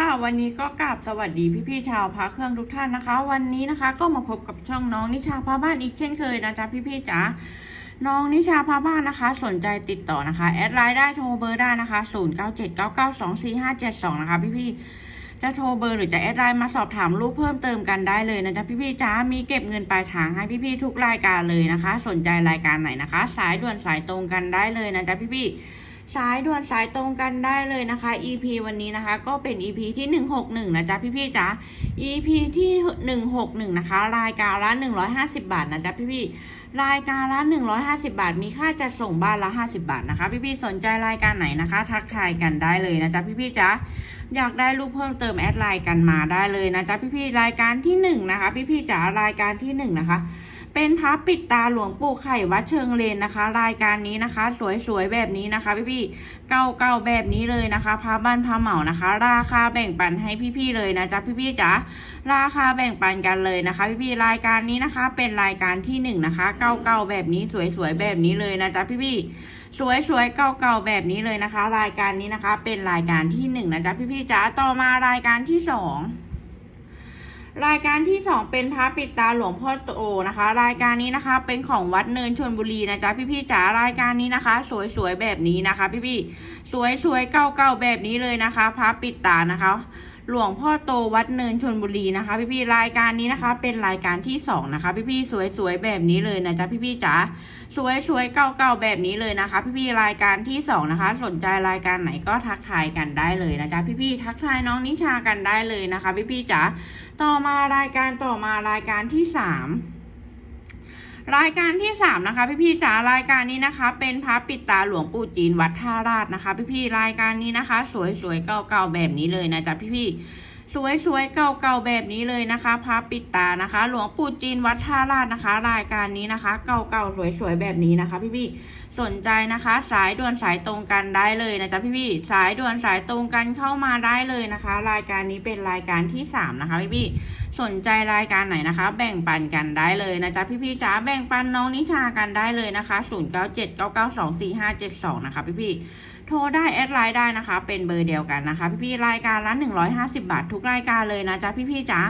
ค่ะวันนี้ก็กราบสวัสดีพี่ๆชาวพระเครื่องทุกท่านนะคะ วันนี้นะคะก็มาพบกับช่องน้องนิชาพาบ้านอีกเช่นเคยนะจ๊ะพี่ๆจ๋าน้องนิชาพาบ้านนะคะ สนใจติดต่อนะคะ แอดไลน์ได้โทรเบอร์ได้นะคะ 0 9 7 9 9 2 4 5 7 2 นะคะพี่ๆจะโทรเบอร์หรือจะแอดไลน์มาสอบถามรูปเพิ่มเติมกันได้เลยนะจ๊ะพี่ๆจ๋ามีเก็บเงินปลายทางให้พี่ๆทุกรายการเลยนะคะ สนใจรายการไหนนะคะ สายด่วนสายตรงกันได้เลยนะจ๊ะพี่ๆ สายด่วนสายตรงกันได้เลยนะคะ EP วันนี้นะคะ ก็เป็น EP ที่ 161 นะจ๊ะพี่ๆจ๋า EP ที่ 161 นะคะ รายการละ 150 บาทนะจ๊ะพี่ๆรายการละ 150 บาท มีค่าจัดส่งบ้านละ 50 บาทนะคะ พี่ๆสนใจรายการไหนนะคะ ทักทายกันได้เลยนะจ๊ะพี่ๆจ๋าอยากได้รูปเพิ่มเติมแอดไลน์กันมาได้เลยนะจ๊ะพี่ๆรายการที่1นะคะ พี่ๆจ๋ารายการที่1นะคะ เป็นพระปิดตาหลวงปู่ไข่วัดเชิงเลนนะคะ รายการนี้นะคะ สวยๆแบบนี้นะคะ พี่ๆเก่าๆแบบนี้เลยนะคะพระบ้านพระเหมานะคะ ราคาแบ่งปันให้พี่ๆเลยนะจ๊ะพี่ๆจ๋าราคาแบ่งปันกันเลยนะคะ พี่ๆรายการนี้นะคะ เป็นรายการที่หนึ่งนะคะเก่าๆแบบนี้สวยๆแบบนี้เลยนะจ๊ะพี่ๆสวยๆ เก่าๆ แบบนี้เลยนะคะ รายการนี้นะคะ เป็นรายการที่หนึ่งนะจ๊ะพี่ๆจ๋าต่อมารายการที่สอง รายการที่สองเป็นพระปิดตาหลวงพ่อโตนะคะ รายการนี้นะคะ เป็นของวัดเนินชนบุรีนะจ๊ะพี่ๆจ๋ารายการนี้นะคะ สวยๆแบบนี้นะคะ พี่ๆสวยๆเก่าๆแบบนี้เลยนะคะพระปิดตานะคะ หลวงพ่อโตวัดเนินชนบุรีนะคะ พี่ๆรายการนี้นะคะ เป็นรายการที่สองนะคะพี่ๆสวยๆแบบนี้เลยนะจ๊ะพี่ๆจ๋าสวยๆเก่าๆแบบนี้เลยนะคะ พี่ๆรายการที่สองนะคะ สนใจรายการไหนก็ทักทายกันได้เลยนะจ๊ะพี่ๆทักทายน้องนิชากันได้เลยนะคะ พี่ๆจ๋าต่อมารายการต่อมารายการที่สาม รายการที่สามนะคะ พี่ๆจ๋ารายการนี้นะคะ เป็นพระปิดตาหลวงปู่จีนวัดท่าราชนะคะ พี่ๆรายการนี้นะคะ สวยๆเก่าๆแบบนี้เลยนะจ๊ะพี่ๆ สวยๆเก่าๆแบบนี้เลยนะคะพระปิดตานะคะ หลวงปู่จีนวัดท่าราชนะคะ รายการนี้นะคะ เก่าๆสวยๆแบบนี้นะคะ พี่พี่ๆสนใจนะคะ สายด่วนสายตรงกันได้เลยนะจ๊ะพี่พี่ๆสายด่วนสายตรงกันเข้ามาได้เลยนะคะ รายการนี้เป็นรายการที่สามนะคะพี่พี่ๆสนใจรายการไหนนะคะ แบ่งปันกันได้เลยนะจ๊ะพี่ๆจ๋าแบ่งปันน้องนิชากันได้เลยนะคะ 0 9 7 9 9 2 4 5 7 2 นะคะพี่ๆ โทรได้แอดไลน์ได้นะคะ เป็นเบอร์เดียวกันนะคะ พี่ๆรายการละ150 บาท ทุกรายการเลยนะจ๊ะพี่ๆจ๋า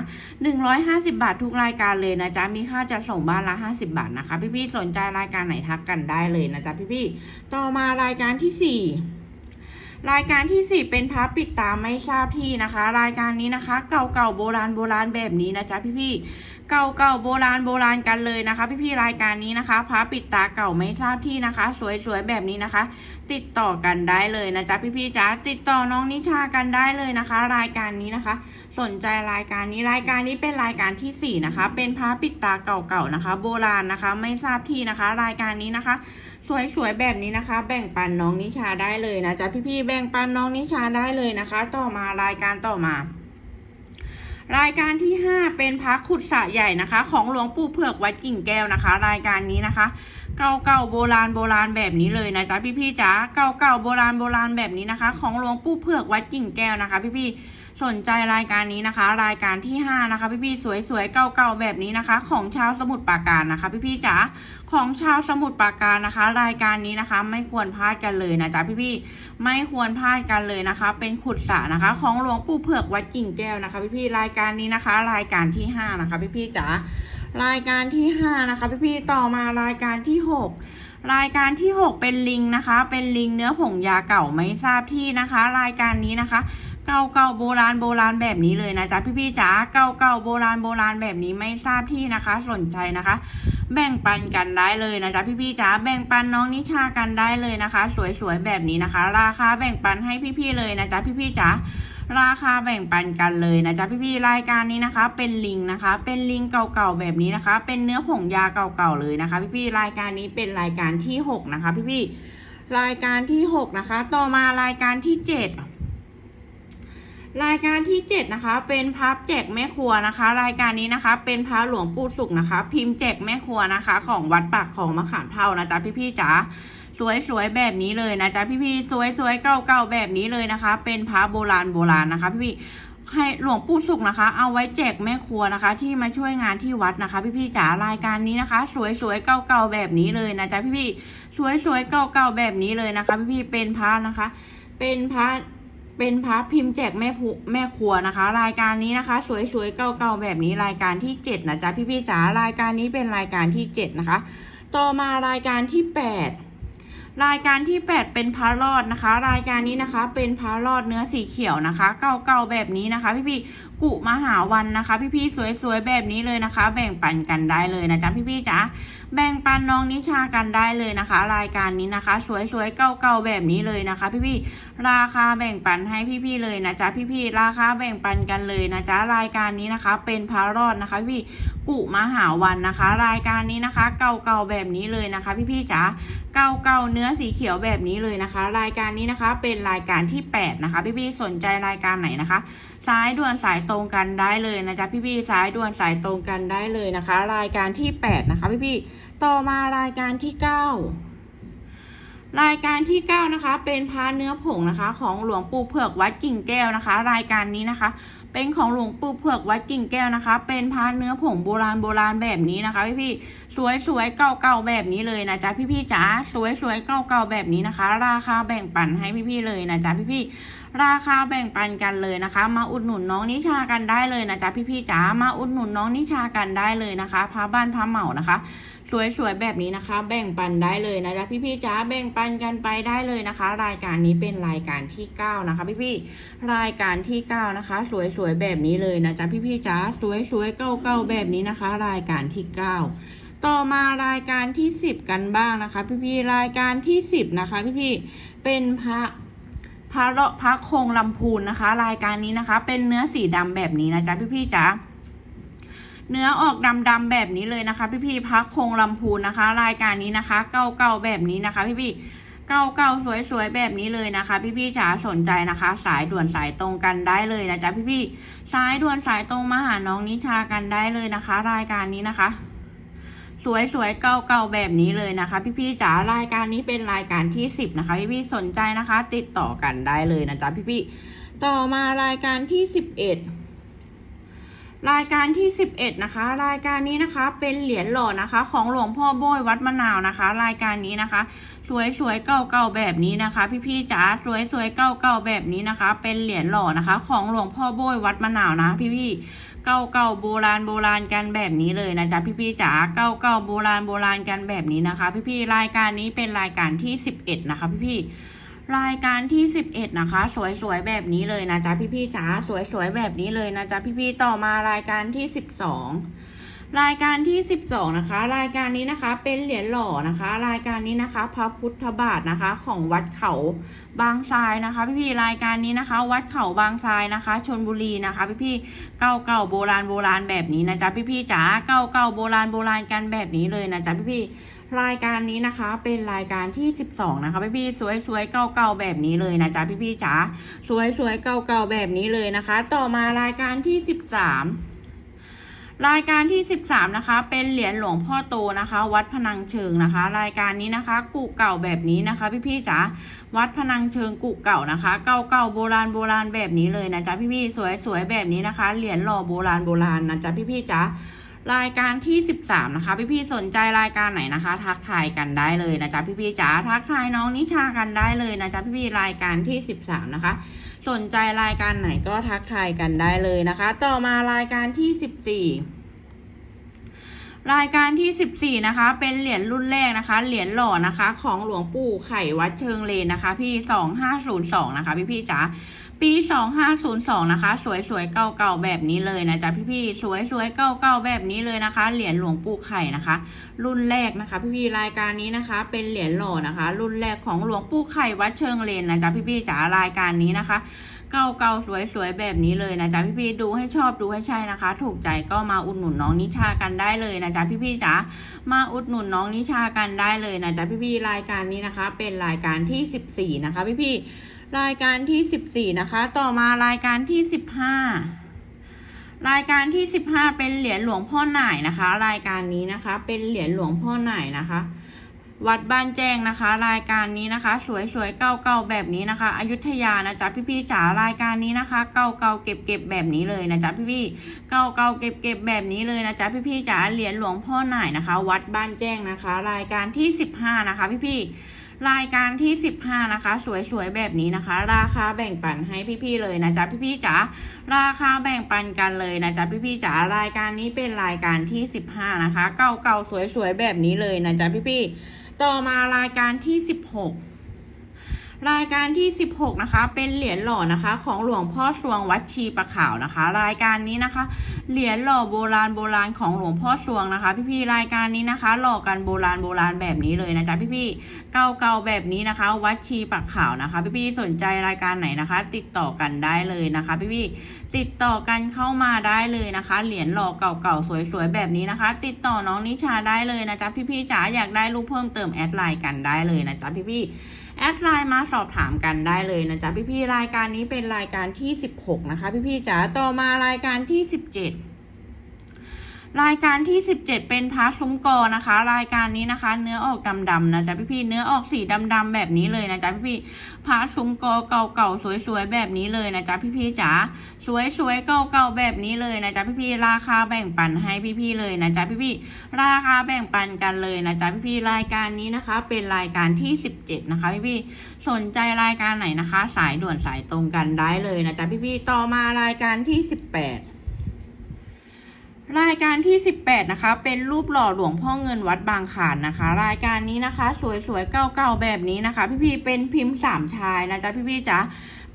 150 บาท ทุกรายการเลยนะจ๊ะมีค่าจัดส่งบ้านละ 50 บาทนะคะ พี่ๆสนใจรายการไหนทักกันได้เลยนะจ๊ะพี่ๆต่อมารายการที่สี่ รายการที่สี่เป็นพระปิดตาไม่ทราบที่นะคะ รายการนี้นะคะ เก่าๆโบราณโบราณแบบนี้นะจ๊ะพี่ๆเก่าๆโบราณโบราณกันเลยนะคะ พี่ๆรายการนี้นะคะพระปิดตาเก่าไม่ทราบที่นะคะ สวยๆแบบนี้นะคะ ติดต่อกันได้เลยนะจ๊ะพี่ๆจ๋าติดต่อน้องนิชากันได้เลยนะคะ รายการนี้นะคะ สนใจรายการนี้รายการนี้เป็นรายการที่สี่นะคะ เป็นพระปิดตาเก่าๆนะคะ โบราณนะคะ ไม่ทราบที่นะคะ รายการนี้นะคะ สวยๆแบบนี้นะคะ แบ่งปันน้องนิชาได้เลยนะจ๊ะพี่ๆแบ่งปันน้องนิชาได้เลยนะคะ ต่อมารายการต่อมา รายการที่ห้าเป็นพระขุดสะใหญ่นะคะ ของหลวงปู่เผือกวัดกิ่งแก้วนะคะ รายการนี้นะคะ เก่าๆโบราณโบราณแบบนี้เลยนะจ๊ะพี่ๆจ๋าเก่าๆโบราณโบราณแบบนี้นะคะ ของหลวงปู่เผือกวัดกิ่งแก้วนะคะ พี่ๆ สนใจรายการนี้นะคะ รายการที่ห้านะคะ พี่ๆสวยๆเก่าๆแบบนี้นะคะ ของชาวสมุทรปราการนะคะ พี่ๆจ๋าของชาวสมุทรปราการนะคะ รายการนี้นะคะ ไม่ควรพลาดกันเลยนะจ๊ะพี่ๆไม่ควรพลาดกันเลยนะคะ เป็นขุดสระนะคะ ของหลวงปู่เผือกวัดกิ่งแก้วนะคะ พี่ๆรายการนี้นะคะ รายการที่ห้านะคะ พี่ๆจ๋ารายการที่ห้านะคะ พี่ๆต่อมารายการที่หกรายการที่หกเป็นลิงนะคะ เป็นลิงเนื้อผงยาเก่าไม่ทราบที่นะคะ รายการนี้นะคะ เก่าเก่าโบราณโบราณแบบนี้เลยนะจ๊ะพี่ๆจ๋าเก่าเก่าโบราณโบราณแบบนี้ไม่ทราบที่นะคะ สนใจนะคะ แบ่งปันกันได้เลยนะจ๊ะพี่ๆจ๋าแบ่งปันน้องนิชากันได้เลยนะคะ สวยๆแบบนี้นะคะ ราคาแบ่งปันให้พี่ๆเลยนะจ๊ะพี่ๆจ๋าราคาแบ่งปันกันเลยนะจ๊ะพี่ๆรายการนี้นะคะ เป็นลิงนะคะ เป็นลิงเก่าๆแบบนี้นะคะ เป็นเนื้อผงยาเก่าๆเลยนะคะ พี่ๆรายการนี้เป็นรายการที่หกนะคะ พี่ๆรายการที่หกนะคะ ต่อมารายการที่เจ็ด รายการที่เจ็ดนะคะ เป็นพับแจกแม่ครัวนะคะ รายการนี้นะคะ เป็นพระหลวงปู่สุขนะคะ พิมพ์แจกแม่ครัวนะคะ ของวัดปากของมะขามเท่านะจ๊ะพี่ๆจ๋าสวยๆแบบนี้เลยนะจ๊ะพี่ๆสวยๆเก่าๆแบบนี้เลยนะคะ เป็นพระโบราณโบราณนะคะพี่ๆให้หลวงปู่สุขนะคะ เอาไว้แจกแม่ครัวนะคะ ที่มาช่วยงานที่วัดนะคะ พี่ๆจ๋ารายการนี้นะคะ สวยๆเก่าๆแบบนี้เลยนะจ๊ะพี่ๆสวยๆเก่าๆแบบนี้เลยนะคะ พี่ๆเป็นพระนะคะ เป็นพระ เป็นพระพิมพ์แจกแม่ผู้แม่ครัวนะคะ รายการนี้นะคะ สวยๆเก่าๆแบบนี้รายการที่เจ็ดนะจ๊ะพี่ๆจ๋ารายการนี้เป็นรายการที่เจ็ดนะคะ ต่อมารายการที่แปดรายการที่แปดเป็นพระรอดนะคะ รายการนี้นะคะ เป็นพระรอดเนื้อสีเขียวนะคะ เก่าๆแบบนี้นะคะ พี่ๆกุมหาวันนะคะ พี่ๆสวยๆแบบนี้เลยนะคะ แบ่งปันกันได้เลยนะจ๊ะพี่ๆจ๋า แบ่งปันน้องนิชากันได้เลยนะคะ รายการนี้นะคะ สวยๆเก่าๆแบบนี้เลยนะคะ พี่ๆราคาแบ่งปันให้พี่ๆเลยนะจ๊ะพี่ๆราคาแบ่งปันกันเลยนะจ๊ะรายการนี้นะคะ เป็นพระรอดนะคะ พี่กุมหาวันนะคะ รายการนี้นะคะ เก่าๆแบบนี้เลยนะคะ พี่ๆจ๋าเก่าเก่าๆเนื้อสีเขียวแบบนี้เลยนะคะ รายการนี้นะคะ เป็นรายการที่ 8 นะคะ พี่ๆสนใจรายการไหนนะคะสายด่วนสายตรงกันได้เลยนะจ๊ะพี่ๆสายด่วนสายตรงกันได้เลยนะคะ รายการที่ 8 นะคะพี่ๆ ต่อมารายการที่ 9 รายการที่ 9 นะคะ เป็นพาเนื้อผงนะคะ ของหลวงปู่เผือกวัดกิ่งแก้วนะคะ รายการนี้นะคะ เป็นของหลวงปู่เผือกวัดกิ่งแก้วนะคะ เป็นพาเนื้อผงโบราณโบราณแบบนี้นะคะ พี่ๆสวยสวยๆเก่าเก่าๆแบบนี้เลยนะจ๊ะพี่พี่ๆจ๋าสวยสวยๆเก่าเก่าๆแบบนี้นะคะ ราคาแบ่งปันให้พี่พี่ๆเลยนะจ๊ะพี่พี่ๆ ราคาแบ่งปันกันเลยนะคะ มาอุดหนุนน้องนิชากันได้เลยนะจ๊ะพี่ๆจ๋ามาอุดหนุนน้องนิชากันได้เลยนะคะพาบ้านพาเหมานะคะ สวยๆแบบนี้นะคะ แบ่งปันได้เลยนะจ๊ะพี่ๆจ๋าแบ่งปันกันไปได้เลยนะคะ รายการนี้เป็นรายการที่เก้านะคะพี่พี่ๆรายการที่เก้านะคะ สวยๆแบบนี้เลยนะจ๊ะพี่ๆจ๋าสวยๆเก่าๆแบบนี้นะคะ รายการที่เก้าต่อมารายการที่สิบกันบ้างนะคะ พี่พี่ๆรายการที่สิบนะคะ พี่พี่ๆเป็นพระ พระเลาะพระคงลำพูนนะคะ รายการนี้นะคะ เป็นเนื้อสีดำแบบนี้นะจ๊ะพี่ๆจ๋าเนื้อออกดำๆแบบนี้เลยนะคะพี่พี่ๆพระคงลำพูนนะคะ รายการนี้นะคะ เก่าๆแบบนี้นะคะพี่พี่ๆเก่าๆสวยๆแบบนี้เลยนะคะ พี่ๆจ๋าสนใจนะคะ สายด่วนสายตรงกันได้เลยนะจ๊ะพี่พี่ๆสายด่วนสายตรงมาหาน้องนิชากันได้เลยนะคะ รายการนี้นะคะ สวยๆเก่าๆแบบนี้เลยนะคะ พี่ๆจ๋ารายการนี้เป็นรายการที่สิบนะคะ พี่ๆสนใจนะคะ ติดต่อกันได้เลยนะจ๊ะพี่ๆต่อมารายการที่สิบเอ็ดรายการที่สิบเอ็ดนะคะ รายการนี้นะคะเป็นเหรียญหล่อนะคะ ของหลวงพ่อโบยวัดมะนาวนะคะ รายการนี้นะคะ สวยสวยๆเก่าเก่าๆแบบนี้นะคะ พี่ๆจ๋าสวยสวยๆเก่าเก่าๆแบบนี้นะคะ เป็นเหรียญหล่อนะคะ ของหลวงพ่อโบยวัดมะนาวนะ พี่ๆ เก่าเก่าโบราณโบราณกันแบบนี้เลยนะจ๊ะพี่ๆจ๋าเก่าเก่าโบราณโบราณกันแบบนี้นะคะ พี่ๆรายการนี้เป็นรายการที่สิบเอ็ดนะคะพี่ๆรายการที่สิบเอ็ดนะคะ สวยๆแบบนี้เลยนะจ๊ะพี่ๆจ๋าสวยๆแบบนี้เลยนะจ๊ะพี่ๆต่อมารายการที่สิบสอง รายการที่ 12 นะคะ รายการนี้นะคะเป็นเหรียญหล่อนะคะ รายการนี้นะคะ พระพุทธบาทนะคะ ของวัดเขาบางทรายนะคะ พี่ๆรายการนี้นะคะ วัดเขาบางทรายนะคะชนบุรีนะคะ พี่ๆเก่าเก่าโบราณโบราณแบบนี้นะจ๊ะพี่ๆจ๋าเก่าเก่าโบราณโบราณกันแบบนี้เลยนะจ๊ะพี่ๆรายการนี้นะคะเป็นรายการที่ 12 นะคะพี่ๆสวยๆเก่าเก่าๆแบบนี้เลยนะจ๊ะพี่ๆจ๋าสวยๆเก่าเก่าๆแบบนี้เลยนะคะ ต่อมารายการที่ 13 รายการที่ 13 นะคะ เป็นเหรียญหลวงพ่อโตนะคะ วัดพนังเชิงนะคะ รายการนี้นะคะ กุเก่าแบบนี้นะคะ พี่ๆจ๋าวัดพนังเชิงกุเก่านะคะ เก่าๆโบราณโบราณแบบนี้เลยนะจ๊ะพี่ๆสวยๆแบบนี้นะคะ เหรียญหล่อโบราณโบราณนะจ๊ะพี่ๆจ๋า รายการที่ 13 นะคะ พี่ๆสนใจรายการไหนนะคะ ทักทายกันได้เลยนะจ๊ะพี่ๆจ๋าทักทายน้องนิชากันได้เลยนะจ๊ะพี่ๆรายการที่ 13 นะคะ สนใจรายการไหนก็ทักทายกันได้เลยนะคะ ต่อมารายการที่ 14รายการที่ 14 นะคะ เป็นเหรียญรุ่นแรกนะคะ เหรียญหล่อนะคะ ของหลวงปู่ไข่วัดเชิงเลนนะคะ พี่ 2502 นะคะ พี่พี่ๆจ๋า ปี 2502 นะคะ สวยๆเก่าๆแบบนี้เลยนะจ๊ะพี่ๆสวยๆเก่าๆแบบนี้เลยนะคะ เหรียญหลวงปู่ไข่นะคะ รุ่นแรกนะคะ พี่ๆรายการนี้นะคะ เป็นเหรียญหล่อนะคะ รุ่นแรกของหลวงปู่ไข่วัดเชิงเลนนะจ๊ะพี่ๆจ๋ารายการนี้นะคะเก่าๆสวยๆแบบนี้เลยนะจ๊ะพี่ๆดูให้ชอบดูให้ใช่นะคะ ถูกใจก็มาอุดหนุนน้องนิชากันได้เลยนะจ๊ะพี่ๆจ๋ามาอุดหนุนน้องนิชากันได้เลยนะจ๊ะพี่ๆรายการนี้นะคะ เป็นรายการที่ 14 นะคะ พี่ๆ รายการที่14นะคะ ต่อมารายการที่15รายการที่15เป็นเหรียญหลวงพ่อหน่ายนะคะ รายการนี้นะคะ เป็นเหรียญหลวงพ่อหน่ายนะคะ วัดบ้านแจ้งนะคะ รายการนี้นะคะ สวยๆเก่าๆแบบนี้นะคะ อยุธยานะจ๊ะพี่ๆจ๋ารายการนี้นะคะ เก่าๆเก็บๆแบบนี้เลยนะจ๊ะพี่ๆเก่าๆเก็บๆแบบนี้เลยนะจ๊ะพี่ๆจ๋าเหรียญหลวงพ่อหน่ายนะคะ วัดบ้านแจ้งนะคะ รายการที่15นะคะ พี่ๆ รายการที่สิบห้านะคะ สวยๆแบบนี้นะคะ ราคาแบ่งปันให้พี่ๆเลยนะจ๊ะพี่ๆจ๋าราคาแบ่งปันกันเลยนะจ๊ะพี่ๆจ๋ารายการนี้เป็นรายการที่สิบห้านะคะ เก่าๆสวยๆแบบนี้เลยนะจ๊ะพี่ๆต่อมารายการที่สิบหกรายการที่ 16 นะคะ เป็นเหรียญหล่อนะคะ ของหลวงพ่อสวงวัดชีประขาวนะคะ รายการนี้นะคะ เหรียญหล่อโบราณโบราณของหลวงพ่อสวงนะคะ พี่ๆรายการนี้นะคะ หล่อกันโบราณโบราณแบบนี้เลยนะจ๊ะพี่ๆ เก่าๆแบบนี้นะคะ วัดชีปะขาวนะคะ พี่ๆสนใจรายการไหนนะคะ ติดต่อกันได้เลยนะคะ พี่ๆติดต่อกันเข้ามาได้เลยนะคะ เหรียญหล่อเก่าๆสวยๆแบบนี้นะคะ ติดต่อน้องนิชาได้เลยนะจ๊ะพี่ๆจ๋าอยากได้รูปเพิ่มเติมแอดไลน์กันได้เลยนะจ๊ะพี่ๆแอดไลน์มาสอบถามกันได้เลยนะจ๊ะพี่ๆรายการนี้เป็นรายการที่ 16 นะคะ พี่ๆจ๋าต่อมารายการที่ 17 รายการที่ 17 เป็นพาร์ทซุ้มกอนะคะ รายการนี้นะคะ เนื้อออกดำๆนะจ๊ะพี่ๆเนื้อออกสีดำๆแบบนี้เลยนะจ๊ะพี่ๆพาร์ทซุ้มกอเก่าๆสวยๆแบบนี้เลยนะจ๊ะพี่ๆจ๋าสวยๆเก่าๆแบบนี้เลยนะจ๊ะพี่ๆราคาแบ่งปันให้พี่ๆเลยนะจ๊ะพี่ๆราคาแบ่งปันกันเลยนะจ๊ะพี่ๆรายการนี้นะคะ เป็นรายการที่ 17 นะคะพี่ๆสนใจรายการไหนนะคะ สายด่วนสายตรงกันได้เลยนะจ๊ะพี่ๆต่อมารายการที่ 18 รายการที่ 18 นะคะ เป็นรูปหล่อหลวงพ่อเงินวัดบางขานนะคะ รายการนี้นะคะ สวยๆเก่าๆแบบนี้นะคะ พี่ๆเป็นพิมพ์สามชายนะจ๊ะพี่ๆจ๋า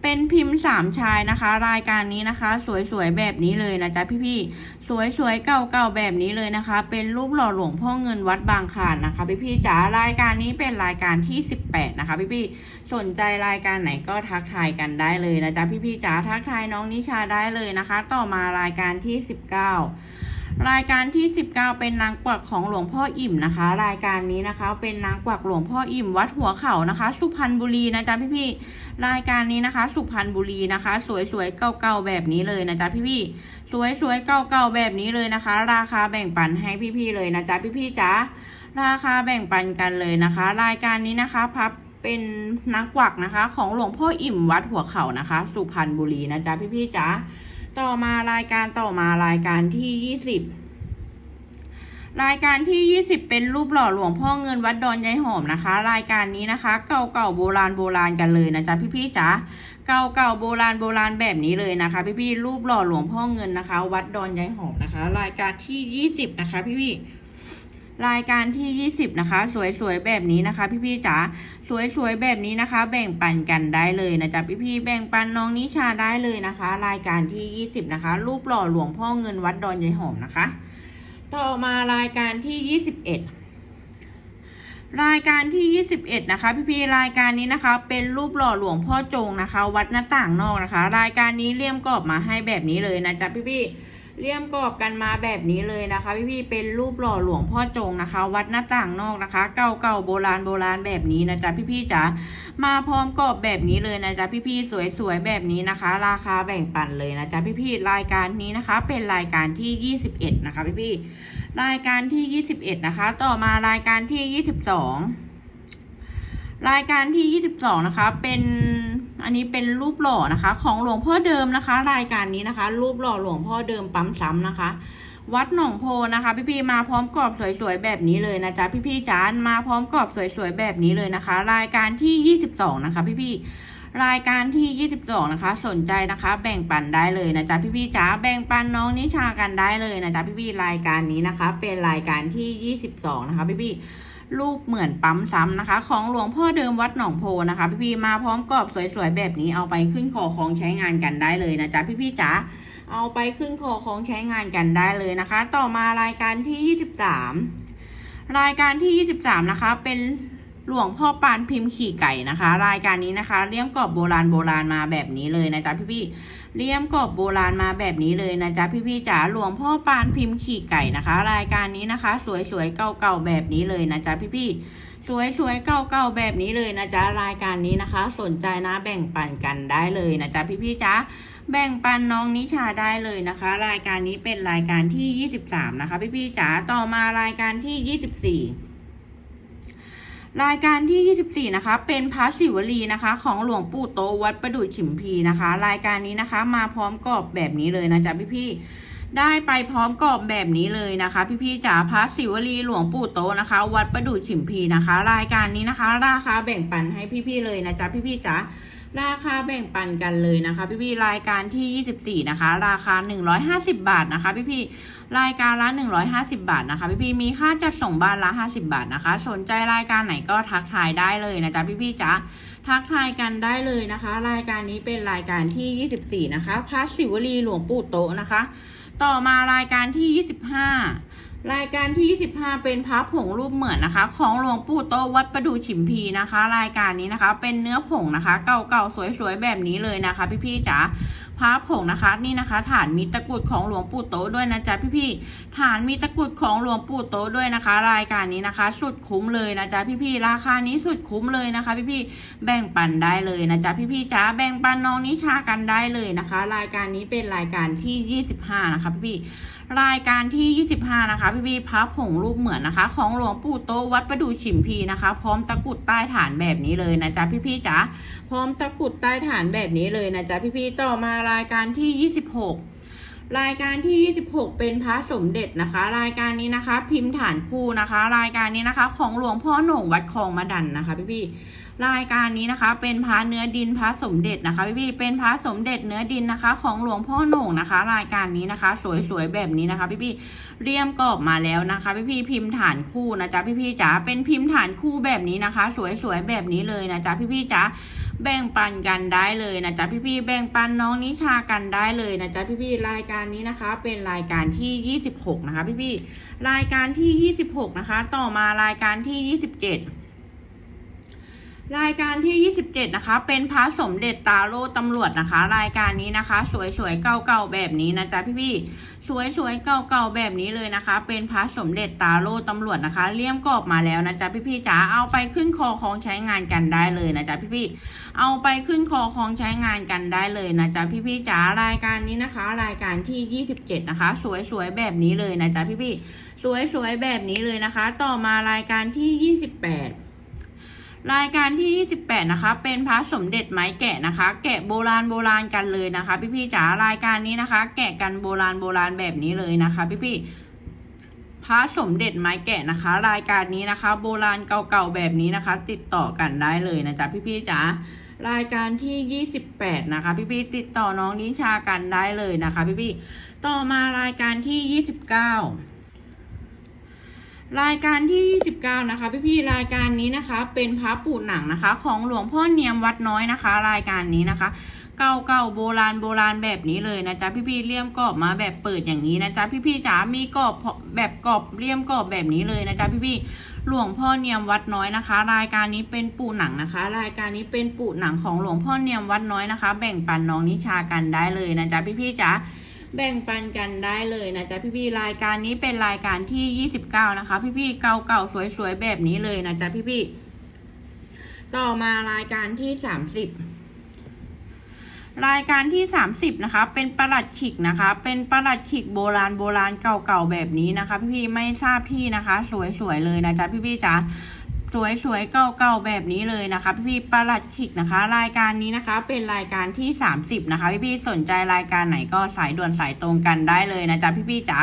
เป็นพิมพ์สามชายนะคะ รายการนี้นะคะ สวยๆแบบนี้เลยนะจ๊ะพี่ๆสวยๆเก่าๆแบบนี้เลยนะคะ เป็นรูปหล่อหลวงพ่อเงินวัดบางขานนะคะ พี่ๆจ๋ารายการนี้เป็นรายการที่ 18 นะคะ พี่ๆสนใจรายการไหนก็ทักทายกันได้เลยนะจ๊ะพี่ๆจ๋าทักทายน้องนิชาได้เลยนะคะ ต่อมารายการที่ 19 รายการที่ 19 เป็นนางกวักของหลวงพ่ออิ่มนะคะ รายการนี้นะคะ เป็นนางกวักหลวงพ่ออิ่มวัดหัวเขานะคะ สุพรรณบุรีนะจ๊ะพี่ๆรายการนี้นะคะ สุพรรณบุรีนะคะ สวยๆเก่าๆแบบนี้เลยนะจ๊ะพี่ๆสวยๆเก่าๆแบบนี้เลยนะคะ ราคาแบ่งปันให้พี่ๆเลยนะจ๊ะพี่ๆจ๋าราคาแบ่งปันกันเลยนะคะ รายการนี้นะคะพับเป็นนักกวักนะคะ ของหลวงพ่ออิ่มวัดหัวเขานะคะ สุพรรณบุรีนะจ๊ะพี่ๆจ๋า ต่อมารายการต่อมารายการที่ยี่สิบรายการที่ 20 เป็นรูปหล่อหลวงพ่อเงินวัดดอนยายหอมนะคะ รายการนี้นะคะ เก่าเก่าโบราณโบราณกันเลยนะจ๊ะพี่ๆจ๋าเก่าๆโบราณโบราณแบบนี้เลยนะคะ พี่ๆรูปหล่อหลวงพ่อเงินนะคะ วัดดอนยายหอมนะคะ รายการที่ 20 นะคะ พี่ๆ รายการที่ 20 นะคะ สวยๆแบบนี้นะคะ พี่ๆจ๋าสวยๆแบบนี้นะคะ แบ่งปันกันได้เลยนะจ๊ะพี่ๆแบ่งปันน้องนิชาได้เลยนะคะ รายการที่ 20 นะคะ รูปหล่อหลวงพ่อเงินวัดดอนยายหอมนะคะ ต่อมารายการที่ 21รายการที่ 21 นะคะ พี่พี่ๆรายการนี้นะคะ เป็นรูปหล่อหลวงพ่อจงนะคะ วัดหน้าต่างนอกนะคะ รายการนี้เลี่ยมกรอบมาให้แบบนี้เลยนะจ๊ะพี่พี่ๆ เลี่ยมกรอบกันมาแบบนี้เลยนะคะพี่พี่ๆเป็นรูปหล่อหลวงพ่อจงนะคะ วัดหน้าต่างนอกนะคะ เก่าๆโบราณโบราณแบบนี้นะจ๊ะพี่พี่ๆจ๋ามาพร้อมกรอบแบบนี้เลยนะจ๊ะพี่พี่ๆสวยๆแบบนี้นะคะ ราคาแบ่งปันเลยนะจ๊ะพี่พี่ๆรายการนี้นะคะ เป็นรายการที่ 21 นะคะพี่พี่ๆรายการที่ 21 นะคะ ต่อมารายการที่ 22 รายการที่ 22 นะคะ เป็น อันนี้เป็นรูปหล่อนะคะ ของหลวงพ่อเดิมนะคะ รายการนี้นะคะ รูปหล่อหลวงพ่อเดิมปั๊มซ้ำนะคะ วัดหนองโพนะคะ พี่ๆมาพร้อมกรอบสวยๆแบบนี้เลยนะจ๊ะพี่ๆจ๋ามาพร้อมกรอบสวยๆแบบนี้เลยนะคะ รายการที่ 22 นะคะ พี่ๆรายการที่ 22 นะคะ สนใจนะคะ แบ่งปันได้เลยนะจ๊ะพี่ๆจ๋าแบ่งปันน้องนิชากันได้เลยนะจ๊ะพี่ๆรายการนี้นะคะ เป็นรายการที่ 22 นะคะพี่ๆ รูปเหมือนปั๊มซ้ำนะคะ ของหลวงพ่อเดิมวัดหนองโพนะคะ พี่ๆมาพร้อมกรอบสวยๆแบบนี้เอาไปขึ้นคอของใช้งานกันได้เลยนะจ๊ะพี่ๆจ๋าเอาไปขึ้นคอของใช้งานกันได้เลยนะคะ ต่อมารายการที่ 23 รายการที่ 23 นะคะ เป็นหลวงพ่อปานพิมพ์ขี่ไก่นะคะ รายการนี้นะคะเลี่ยมกรอบโบราณโบราณมาแบบนี้เลยนะจ๊ะพี่ๆ เลี่ยมกอบโบราณมาแบบนี้เลยนะจ๊ะพี่ๆจ๋าหลวงพ่อปานพิมพ์ขี่ไก่นะคะ รายการนี้นะคะ สวยๆเก่าๆแบบนี้เลยนะจ๊ะพี่ๆสวยๆเก่าๆแบบนี้เลยนะจ๊ะรายการนี้นะคะ สนใจนะแบ่งปันกันได้เลยนะจ๊ะพี่ๆจ๋าแบ่งปันน้องนิชาได้เลยนะคะ รายการนี้เป็นรายการที่ 23 นะคะ พี่ๆจ๋าต่อมารายการที่ 24 รายการที่ 24 นะคะ เป็นพระศิวลีนะคะ ของหลวงปู่โตวัดประดุจฉิมพีนะคะ รายการนี้นะคะ มาพร้อมกรอบแบบนี้เลยนะจ๊ะพี่ๆได้ไปพร้อมกรอบแบบนี้เลยนะคะ พี่ๆจ๋าพระศิวลีหลวงปู่โตนะคะ วัดประดุจฉิมพีนะคะ รายการนี้นะคะ ราคาแบ่งปันให้พี่ๆเลยนะจ๊ะพี่ๆจ๋า ราคาแบ่งปันกันเลยนะคะพี่ๆรายการที่ 24 นะคะ ราคา 150 บาทนะคะพี่ๆรายการละ 150 บาทนะคะ พี่ๆมีค่าจัดส่งบ้านละ 50 บาทนะคะ สนใจรายการไหนก็ทักทายได้เลยนะจ๊ะพี่ๆจ๋าทักทายกันได้เลยนะคะ รายการนี้เป็นรายการที่ 24 นะคะพระศิวลีหลวงปู่โตนะคะ ต่อมารายการที่ 25 รายการที่ 25 เป็นพระผงรูปเหมือนนะคะ ของหลวงปู่โตวัดประดูฉิมพีนะคะ รายการนี้นะคะ เป็นเนื้อผงนะคะ เก่าๆสวยๆแบบนี้เลยนะคะ พี่ๆจ๋าพระผงนะคะ นี่นะคะ ฐานมีตะกรุดของหลวงปู่โตด้วยนะจ๊ะพี่ๆฐานมีตะกรุดของหลวงปู่โตด้วยนะคะ รายการนี้นะคะ สุดคุ้มเลยนะจ๊ะพี่ๆราคานี้สุดคุ้มเลยนะคะ พี่ๆแบ่งปันได้เลยนะจ๊ะพี่ๆจ๋าแบ่งปันน้องนิชากันได้เลยนะคะ รายการนี้เป็นรายการที่ 25 นะคะพี่ๆ รายการที่ 25 นะคะ พี่พี่พระผงรูปเหมือนนะคะ ของหลวงปู่โตวัดประดู่ฉิมพีนะคะ พร้อมตะกุดใต้ฐานแบบนี้เลยนะจ๊ะพี่พี่จ๋าพร้อมตะกุดใต้ฐานแบบนี้เลยนะจ๊ะพี่พี่ต่อมารายการที่ 26รายการที่ 26 เป็นพระสมเด็จนะคะ รายการนี้นะคะ พิมพ์ฐานคู่นะคะ รายการนี้นะคะ ของหลวงพ่อหน่งวัดคลองมาดันนะคะ พี่พี่ รายการนี้นะคะ เป็นพระเนื้อดินพระสมเด็จนะคะพี่พี่เป็นพระสมเด็จเนื้อดินนะคะ ของหลวงพ่อโหน่งนะคะ รายการนี้นะคะ สวยๆแบบนี้นะคะ พี่พี่เรียมกรอบมาแล้วนะคะ พี่พี่พิมพ์ฐานคู่นะจ๊ะพี่พี่จ๋าเป็นพิมพ์ฐานคู่แบบนี้นะคะ สวยๆแบบนี้เลยนะจ๊ะพี่พี่จ๋าแบ่งปันกันได้เลยนะจ๊ะพี่ๆแบ่งปันน้องนิชากันได้เลยนะจ๊ะพี่ๆรายการนี้นะคะ เป็นรายการที่ 26 นะคะ พี่ๆรายการที่ 26 นะคะ ต่อมารายการที่ 27 รายการที่ 27 นะคะ เป็นพระสมเด็จตาโล่ตำรวจนะคะ รายการนี้นะคะ สวยๆเก่าๆแบบนี้นะจ๊ะพี่ๆสวยๆเก่าๆแบบนี้เลยนะคะ เป็นพระสมเด็จตาโล่ตำรวจนะคะ เลี่ยมกรอบมาแล้วนะจ๊ะพี่ๆจ๋าเอาไปขึ้นคอของใช้งานกันได้เลยนะจ๊ะพี่ๆเอาไปขึ้นคอของใช้งานกันได้เลยนะจ๊ะพี่ๆจ๋ารายการนี้นะคะ รายการที่ 27 นะคะ สวยๆแบบนี้เลยนะจ๊ะพี่ๆสวยๆแบบนี้เลยนะคะ ต่อมารายการที่ 28 รายการที่ 28 นะคะ เป็นพระสมเด็จไม้แกะนะคะ แกะโบราณโบราณกันเลยนะคะ พี่ๆจ๋ารายการนี้นะคะ แกะกันโบราณโบราณแบบนี้เลยนะคะ พี่ๆพระสมเด็จไม้แกะนะคะ รายการนี้นะคะ โบราณเก่าๆแบบนี้นะคะ ติดต่อกันได้เลยนะจ๊ะพี่ๆจ๋ารายการที่ 28 นะคะ พี่ๆติดต่อน้องนิชากันได้เลยนะคะ พี่ๆต่อมารายการที่ 29 รายการที่ 29 นะคะ พี่ๆรายการนี้นะคะ เป็นพระปู่หนังนะคะ ของหลวงพ่อเนียมวัดน้อยนะคะ รายการนี้นะคะ เก่าๆโบราณโบราณแบบนี้เลยนะจ๊ะพี่ๆเลี่ยมกรอบมาแบบเปิดอย่างนี้นะจ๊ะพี่ๆจ๋ามีกรอบแบบกรอบเลี่ยมกรอบแบบนี้เลยนะจ๊ะพี่ๆหลวงพ่อเนียมวัดน้อยนะคะ รายการนี้เป็นปู่หนังนะคะ รายการนี้เป็นปู่หนังของหลวงพ่อเนียมวัดน้อยนะคะ แบ่งปันน้องนิชากันได้เลยนะจ๊ะพี่ๆจ๋า แบ่งปันกันได้เลยนะจ๊ะพี่ๆรายการนี้เป็นรายการที่ 29 นะคะ พี่ๆเก่าๆสวยๆแบบนี้เลยนะจ๊ะพี่ๆต่อมารายการที่ 30รายการที่ 30 นะคะ เป็นประหลัดขิกนะคะ เป็นประหลัดขิกโบราณโบราณเก่าๆแบบนี้นะคะ พี่ๆไม่ทราบที่นะคะ สวยๆเลยนะจ๊ะพี่ๆจ๋า สวยๆเก่าๆแบบนี้เลยนะคะพี่ๆประหลัดขิกนะคะ รายการนี้นะคะ เป็นรายการที่ 30 นะคะ พี่ๆสนใจรายการไหนก็สายด่วนสายตรงกันได้เลยนะจ๊ะพี่ๆจ๋า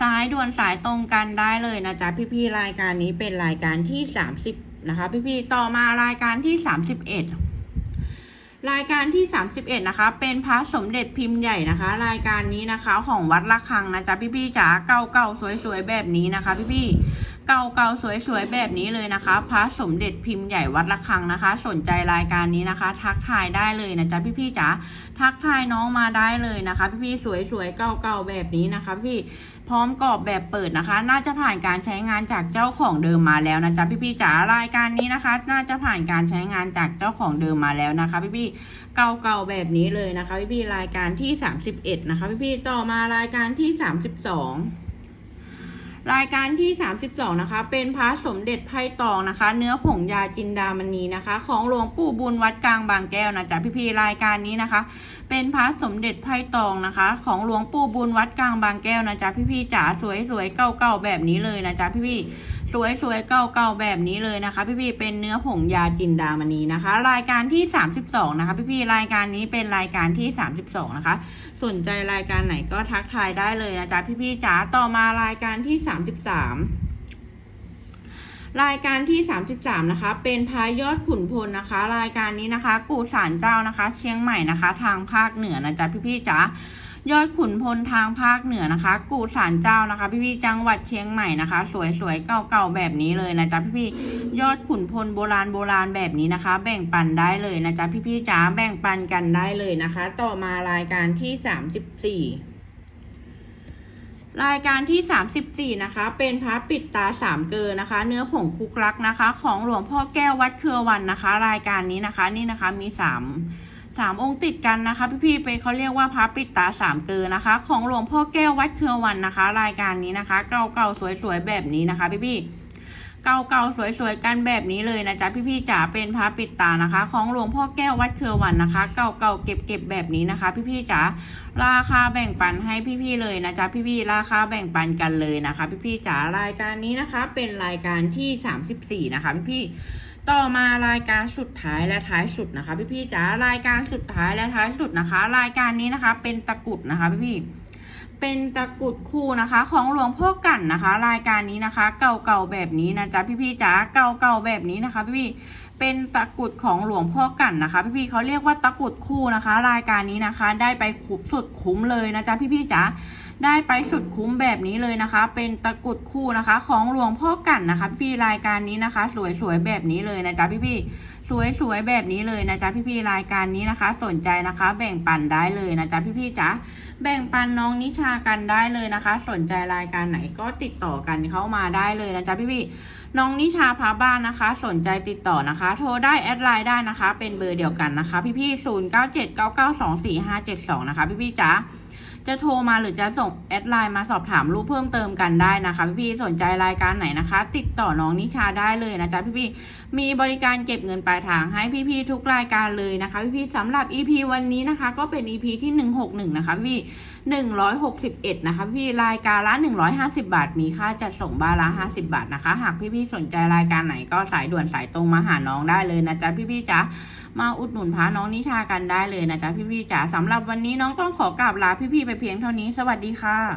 สายด่วนสายตรงกันได้เลยนะจ๊ะพี่ๆรายการนี้เป็นรายการที่ 30 นะคะ พี่ๆต่อมารายการที่ 31รายการที่ 31 นะคะ เป็นพระสมเด็จพิมพ์ใหญ่นะคะ รายการนี้นะคะของวัดระฆังนะจ๊ะพี่ๆจ๋าเก่าๆสวยๆแบบนี้นะคะ พี่ๆ เก่าๆ สวยๆ แบบนี้เลยนะคะ พระสมเด็จพิมพ์ใหญ่วัดระฆังนะคะ สนใจรายการนี้นะคะ ทักทายได้เลยนะจ๊ะพี่ๆจ๋าทักทายน้องมาได้เลยนะคะ พี่ๆสวยๆเก่าๆแบบนี้นะคะ พี่พร้อมกรอบแบบเปิดนะคะ น่าจะผ่านการใช้งานจากเจ้าของเดิมมาแล้วนะจ๊ะพี่ๆจ๋ารายการนี้นะคะ น่าจะผ่านการใช้งานจากเจ้าของเดิมมาแล้วนะคะ พี่ๆเก่าๆแบบนี้เลยนะคะ พี่ๆรายการที่ 31 นะคะ พี่ๆต่อมารายการที่ 32 รายการที่ 32 นะคะ เป็นพระสมเด็จไพ่ตองนะคะ เนื้อผงยาจินดามณีนะคะ ของหลวงปู่บุญวัดกลางบางแก้วนะจ๊ะพี่ๆรายการนี้นะคะ เป็นพระสมเด็จไพ่ตองนะคะ ของหลวงปู่บุญวัดกลางบางแก้วนะจ๊ะพี่ๆจ๋าสวยๆเก่าๆแบบนี้เลยนะจ๊ะพี่ สวยๆเก่าๆแบบนี้เลยนะคะ พี่ๆเป็นเนื้อผงยาจินดามณีนะคะ รายการที่ 32 นะคะ พี่ๆรายการนี้เป็นรายการที่ 32 นะคะ สนใจรายการไหนก็ทักทายได้เลยนะจ๊ะพี่ๆจ๋าต่อมารายการที่ 33รายการที่ 33 นะคะ เป็นพายอดขุนพลนะคะ รายการนี้นะคะ กู่สารเจ้านะคะ เชียงใหม่นะคะ ทางภาคเหนือนะจ๊ะพี่ๆจ๋า ยอดขุนพลทางภาคเหนือนะคะ กูสารเจ้านะคะ พี่ๆจังหวัดเชียงใหม่นะคะ สวยๆเก่าๆแบบนี้เลยนะจ๊ะพี่ๆยอดขุนพลโบราณโบราณแบบนี้นะคะ แบ่งปันได้เลยนะจ๊ะพี่ๆจ๋าแบ่งปันกันได้เลยนะคะ ต่อมารายการที่34รายการที่ 34 นะคะ เป็นพระปิดตาสามเกลอนะคะ เนื้อผงคุกรักนะคะ ของหลวงพ่อแก้ววัดเครือวันนะคะ รายการนี้นะคะ นี่นะคะมีสาม สามองค์ติดกันนะคะ พี่ๆไปเขาเรียกว่าพระปิดตาสามเกอนะคะ ของหลวงพ่อแก้ววัดเครือวันนะคะ รายการนี้นะคะ เก่าๆสวยๆแบบนี้นะคะ พี่ๆเก่าๆสวยๆกันแบบนี้เลยนะจ๊ะพี่ๆจ๋าเป็นพระปิดตานะคะ ของหลวงพ่อแก้ววัดเครือวันนะคะ เก่าๆเก็บๆแบบนี้นะคะ พี่ๆจ๋าราคาแบ่งปันให้พี่ๆเลยนะจ๊ะพี่ๆราคาแบ่งปันกันเลยนะคะ พี่ๆจ๋ารายการนี้นะคะ เป็นรายการที่ 34 นะคะพี่ๆ ต่อมารายการสุดท้ายและท้ายสุดนะคะ พี่ๆจ๋ารายการสุดท้ายและท้ายสุดนะคะ รายการนี้นะคะ เป็นตะกุดนะคะ พี่ๆเป็นตะกุดคู่นะคะ ของหลวงพ่อกันนะคะ รายการนี้นะคะ เก่าๆแบบนี้นะจ๊ะพี่ๆจ๋าเก่าๆแบบนี้นะคะ พี่ๆ เป็นตะกรุดของหลวงพ่อกั่นนะคะ พี่ๆเขาเรียกว่าตะกรุดคู่นะคะ รายการนี้นะคะ ได้ไปคุ้มสุดคุ้มเลยนะจ๊ะพี่ๆจ๋าได้ไปสุดคุ้มแบบนี้เลยนะคะ เป็นตะกรุดคู่นะคะ ของหลวงพ่อกั่นนะคะ พี่ๆรายการนี้นะคะ สวยๆแบบนี้เลยนะจ๊ะพี่ๆสวยๆแบบนี้เลยนะจ๊ะพี่ๆรายการนี้นะคะ สนใจนะคะ แบ่งปันได้เลยนะจ๊ะพี่ๆจ๋าแบ่งปันน้องนิชากันได้เลยนะคะ สนใจรายการไหนก็ติดต่อกันเข้ามาได้เลยนะจ๊ะพี่ๆ น้องนิชาพาบ้านนะคะ สนใจติดต่อนะคะ โทรได้แอดไลน์ได้นะคะ เป็นเบอร์เดียวกันนะคะ พี่ๆศูนย์เก้าเจ็ดเก้าเก้าสองสี่ห้าเจ็ดสองนะคะ พี่ๆจ๋าจะโทรมาหรือจะส่งแอดไลน์มาสอบถามรูปเพิ่มเติมกันได้นะคะพี่ๆสนใจรายการไหนนะคะ ติดต่อน้องนิชาได้เลยนะจ๊ะพี่ๆมีบริการเก็บเงินปลายทางให้พี่ๆทุกรายการเลยนะคะพี่ๆสำหรับ EP วันนี้นะคะ ก็เป็น EP ที่161นะคะพี่161 นะคะพี่รายการละ 150 บาท มีค่าจัดส่งบาทละ 50 บาทนะคะ หากพี่ๆสนใจรายการไหนก็สายด่วนสายตรงมาหาน้องได้เลยนะจ๊ะพี่ๆจ๋ามาอุดหนุนพาน้องนิชากันได้เลยนะจ๊ะพี่ๆจ๋าสำหรับวันนี้น้องต้องขอกราบลาพี่ๆไปเพียงเท่านี้ สวัสดีค่ะ